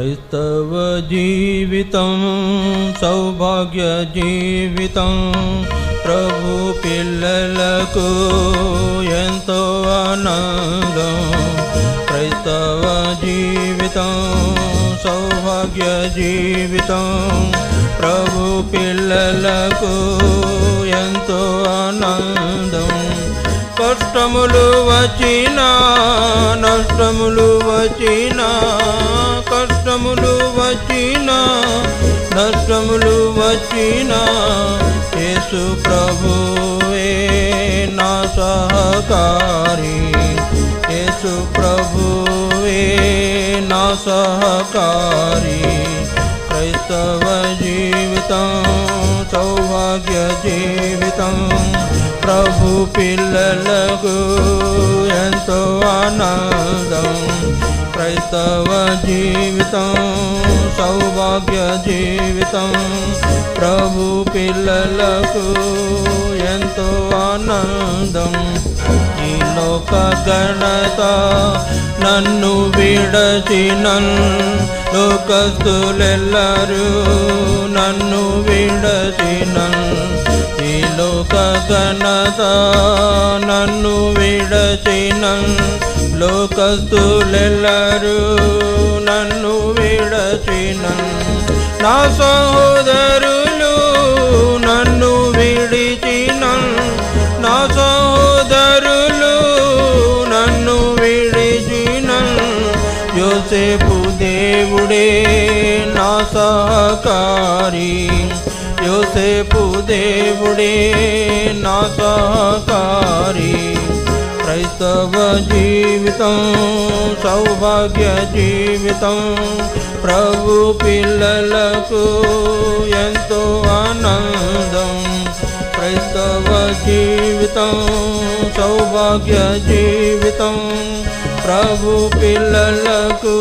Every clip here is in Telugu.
క్రైస్తవ జీవితం సౌభాగ్య జీవితం ప్రభు పిల్లలకు ఎంతో ఆనందం. క్రైస్తవ జీవితం సౌభాగ్య జీవితం ప్రభు పిల్లలకు ఎంతో ఆనందం. కష్టములు వచ్చినా నష్టములు వచ్చినా నష్టములు వచ్చినా యేసు ప్రభువే నా సహకారి. యేసు ప్రభువే నా సహకారి. క్రైస్తవ జీవితం సౌభాగ్య జీవితం ప్రభు పిల్లలకు ఎంతో ఆనందం. క్రైస్తవ జీవితం సౌభాగ్య జీవితం ప్రభు పిల్లలకు ఎంతో ఆనందం. ఈ లోక గణత నన్ను విడచినన్ లోకస్తులెల్లరూ నన్ను విడచినన్. ఈ లోక గణత నన్ను విడచినన్ లోకస్తులెల్లరూ నన్ను విడచిన నా సహోదరులు నన్ను విడిచిన నా సహోదరులు నన్ను విడిచిన యోసేపు దేవుడే నా సహకారి. యోసేపు దేవుడే నా సహకారి. క్రైస్తవ జీవితం సౌభాగ్య జీవితం ప్రభు పిల్లలకు ఎంతో ఆనందం. క్రైస్తవ జీవితం సౌభాగ్య జీవితం ప్రభు పిల్లలకు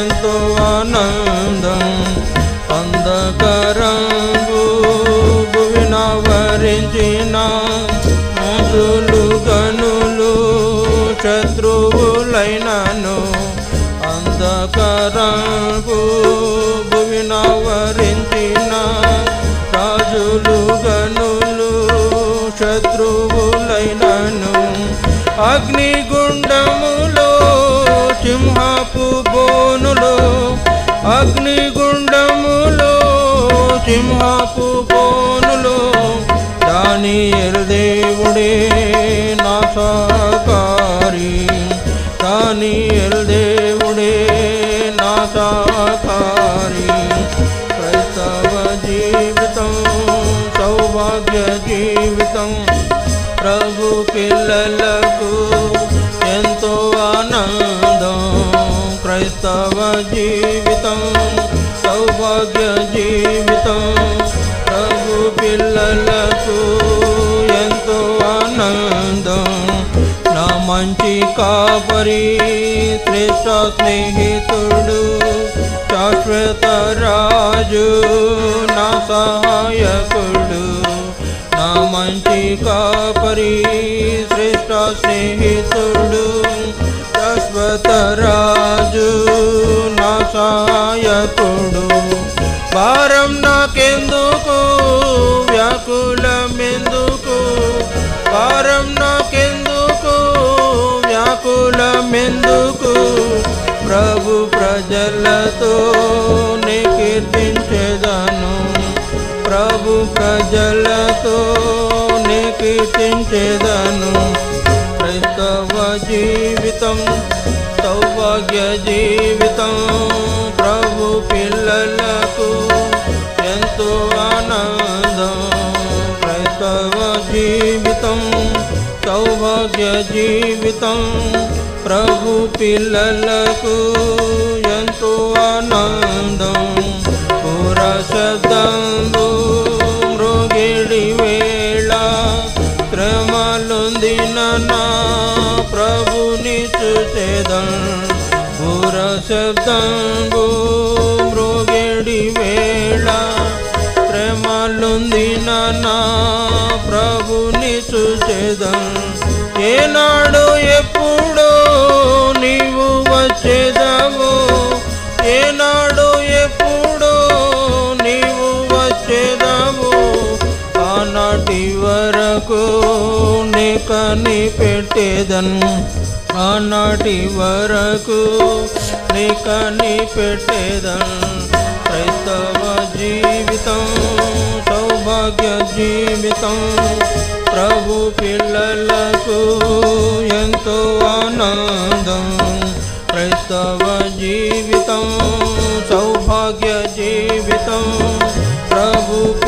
ఎంతో ఆనందం. అంధకరంగు భువిన వరించిన శత్రువులైనను అంధకరంగు భువిన వరించిన రాజులు గనులు శత్రువులైనను అగ్నిగుండములో సింహపు బోనులో అగ్నిగుండములో సింహపు బోనులో దాని పిల్లలకు ఎంతో ఆనందం. క్రైస్తవ జీవితం సౌభాగ్య జీవితం. ప్రభు పిల్లలకు ఎంతో ఆనందం. నా మంచి కాపరి శ్రేష్ట స్నేహితుడు శాశ్వత రాజు నా సహాయకుడు. నా మంచి కాపరి శ్రేష్ట స్నేహితుడు శాశ్వతరాజు నా సాయకుడు భారం నాకెందుకు? వ్యాకులమెందుకు? భారం నాకెందుకు? వ్యాకులమెందుకు? ప్రభు ప్రజలతో నీ ప్రభు ప్రభు ప్రజలతో నీ కీర్తించేదను క్రైస్తవ జీవితం సౌభాగ్య జీవితం ప్రభు పిల్లలకు ఎంతో ఆనందం. క్రైస్తవ జీవితం సౌభాగ్య జీవితం ప్రభు పిల్లలకు ఎంతో ఆనందం. పుర శబ్దంబు నా ప్రభుని చూసేదం పుర శబ్దంబు మృగేడి వేళ ప్రేమలుంది నా ప్రభు చూసేదం ఏనాడు ఎప్పుడు నీవు వచ్చేదవు ఏనాడు ఎప్పుడు నీవు వచ్చేదవు ఆనాటి వరకు కని పెట్టేదన్ ఆనాటి వరకు నీ కని పెట్టేదన్. క్రైస్తవ జీవితం సౌభాగ్య జీవితం ప్రభు పిల్లలకు ఎంతో ఆనందం. క్రైస్తవ జీవితం సౌభాగ్య జీవితం ప్రభు